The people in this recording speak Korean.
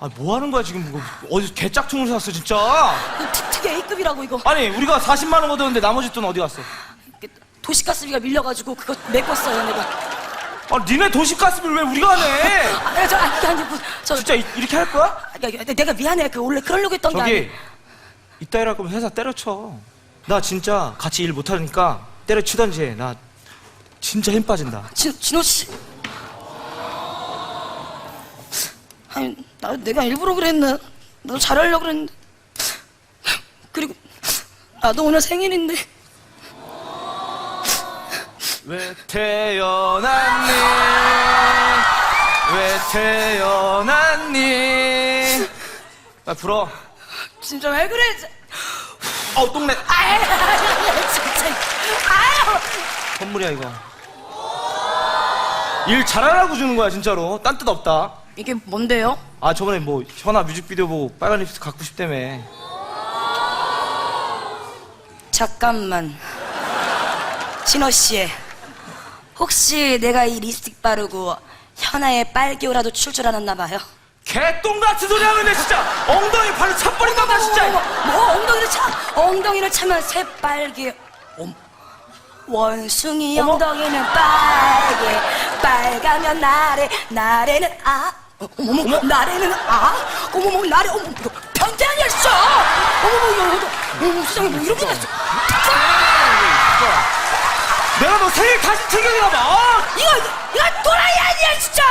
아, 뭐 하는 거야, 지금. 이거 어디 개짝퉁을 샀어, 진짜. 이거 특- 특이 A급이라고 이거 아니, 우리가 40만 원 얻었는데 나머지 돈 어디 갔어? 도시가스비가 밀려가지고 그거 메꿨어요 내가 아, 니네 도시가스비를 왜 우리가 내? 아, 저, 아, 이게 아니고 저 진짜 이- 이렇게 할 거야? 야, 야, 내가 미안해 그 원래 그러려고 했던 게 저기, 아니 이따 일할 거면 회사 때려쳐. 나 진짜 같이 일 못하니까 때려치던지 해. 나 진짜 힘 빠진다. 진, 진호 씨 아니 나 내가 일부러 그랬나 너 잘하려고 그랬는데 그리고 나도 오늘 생일인데 왜 태어났니? 왜 태어났니? 나 불어. 진짜 왜 그래 어, 똥내. 아유 진짜 아유 선물이야, 이거. 일 잘하라고 주는 거야, 진짜로. 딴 뜻 없다. 이게 뭔데요? 아, 저번에 뭐, 현아 뮤직비디오 보고 빨간 립스틱 갖고 싶다며. 잠깐만 진호 씨 혹시 내가 이 립스틱 바르고 현아의 빨개오라도 출줄 알았나 봐요 개똥 같은 소리 내 진짜 엉덩이 발로 차버린다, 나 진짜. 뭐, 뭐 엉덩이를 차 엉덩이를 차면 새빨개 엄. 원숭이 어머. 엉덩이는 빨개 빨가면 나래 나래는 아 어, 어머머 어머. 나래는 아 어머머 나래 어머 변태 진짜 어머머 이거 어머 세상에 뭐 이렇게 됐어 내가 너 생일 다시 챙겨주나 봐. 이거 이거 도라이 아니야 진짜